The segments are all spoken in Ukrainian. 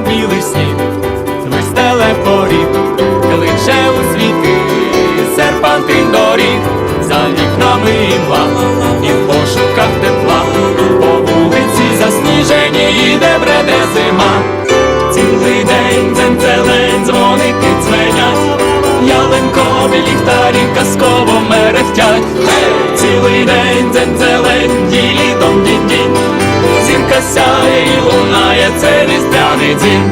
білий сніг, вистеле поріг, кличе у світи, серпантин доріг, за вікнами імла, і в пошуках тепла, по вулиці засніжені, де бреде зима. Цілий день дзензелень, дзвоники дзвенять, ялинкові ліхтарі казково мерехтять. Цілий день дзензелень, ділі дом дінь Зірка сяє і лунає, це різдвяний.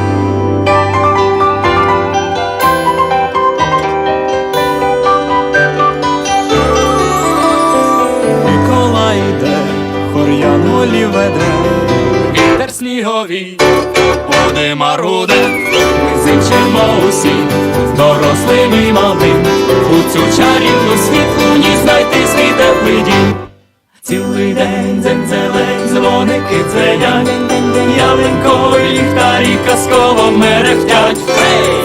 Миколай йде, хор'ян волі веде, вітер сніговий, води маруде, ми зичимо усі, дорослим і малим, у цю чарівну світлу ніч знайти свій теплий дім. Цілий день дзензелень, дзвоники дзвенять, ялинкові ліхтарі казково мерехтять.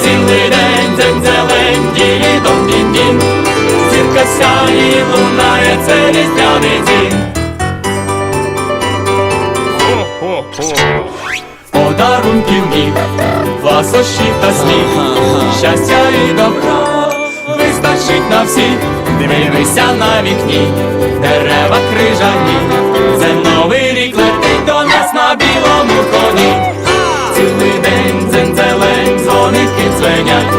Цілий день дзензелень, ділі дом дін дін Зірка сяє лунає, це різдвяний дім. Подарунків міг, ласощів та сміх, щастя і добра вистачить на всіх. Дивися на вікні, дерева крижані, дзвенять,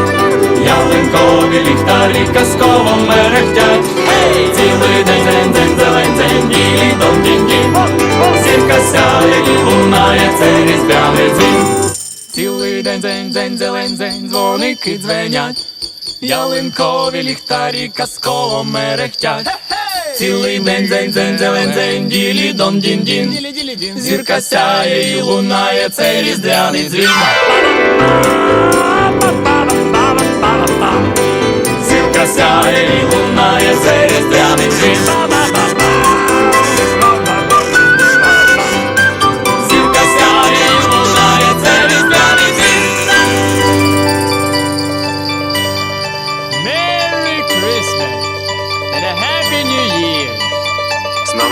ялинкові ліхтарі казково мерехтять. Цілий день дзень, дзень, зелень, дзень, ділі дом дінь дінь Зірка сяє і лунає, це різдвяний дзвін. Цілий день, дзень, дзень, зелень, дзень, дзвоники дзвенять. Ялинкові ліхтарі казково мерехтять. Цілий день, дзень, дзень, зелень, дзень, ділі дон дін дін Зірка сяє і лунає, це різдвяний дзвін.